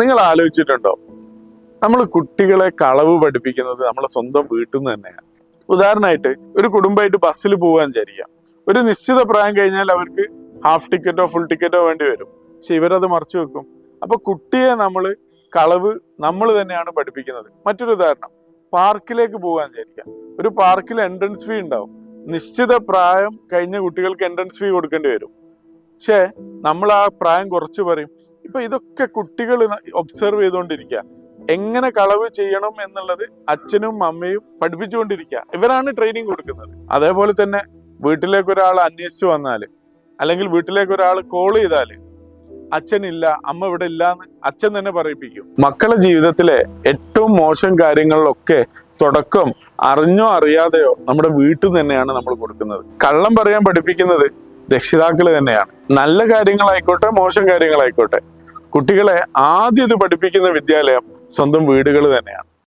നിങ്ങൾ ആലോചിച്ചിട്ടുണ്ടോ? നമ്മൾ കുട്ടികളെ കളവ് പഠിപ്പിക്കുന്നത് നമ്മളെ സ്വന്തം വീട്ടിൽ നിന്ന് തന്നെയാണ് ഉദാഹരണമായിട്ട് ഒരു കുടുംബമായിട്ട് ബസ്സിൽ പോകാൻ വിചാരിക്കാം ഒരു നിശ്ചിത പ്രായം കഴിഞ്ഞാൽ അവർക്ക് ഹാഫ് ടിക്കറ്റോ ഫുൾ ടിക്കറ്റോ വേണ്ടി വരും. പക്ഷെ ഇവരത് മറച്ചു വെക്കും. അപ്പൊ കുട്ടിയെ നമ്മൾ കളവ് നമ്മൾ തന്നെയാണ് പഠിപ്പിക്കുന്നത്. മറ്റൊരു ഉദാഹരണം പാർക്കിലേക്ക് പോകാൻ വിചാരിക്കാം ഒരു പാർക്കിൽ എൻട്രൻസ് ഫീ ഉണ്ടാവും. നിശ്ചിത പ്രായം കഴിഞ്ഞ കുട്ടികൾക്ക് എൻട്രൻസ് ഫീ കൊടുക്കേണ്ടി വരും. പക്ഷേ നമ്മൾ ആ പ്രായം കുറച്ച് പറയും ഇപ്പൊ ഇതൊക്കെ കുട്ടികൾ ഒബ്സർവ് ചെയ്തുകൊണ്ടിരിക്കുക എങ്ങനെ കളവ് ചെയ്യണം എന്നുള്ളത് അച്ഛനും അമ്മയും പഠിപ്പിച്ചുകൊണ്ടിരിക്കുക ഇവരാണ് ട്രെയിനിങ് കൊടുക്കുന്നത്. അതേപോലെ തന്നെ വീട്ടിലേക്ക് ഒരാൾ അന്വേഷിച്ചു വന്നാൽ അല്ലെങ്കിൽ വീട്ടിലേക്ക് ഒരാൾ കോൾ ചെയ്താൽ അച്ഛനില്ല അമ്മ ഇവിടെ ഇല്ല എന്ന് അച്ഛൻ തന്നെ പറയിപ്പിക്കും. മക്കളെ ജീവിതത്തിലെ ഏറ്റവും മോശം കാര്യങ്ങളിലൊക്കെ തുടക്കം അറിഞ്ഞോ അറിയാതെയോ നമ്മുടെ വീട്ടിൽ തന്നെയാണ് നമ്മൾ കൊടുക്കുന്നത്. കള്ളം പറയാൻ പഠിപ്പിക്കുന്നത് രക്ഷിതാക്കൾ തന്നെയാണ്. നല്ല കാര്യങ്ങളായിക്കോട്ടെ മോശം കാര്യങ്ങളായിക്കോട്ടെ. കുട്ടികളെ ആദ്യം ഇത് പഠിപ്പിക്കുന്ന വിദ്യാലയം സ്വന്തം വീടുകൾ തന്നെയാണ്.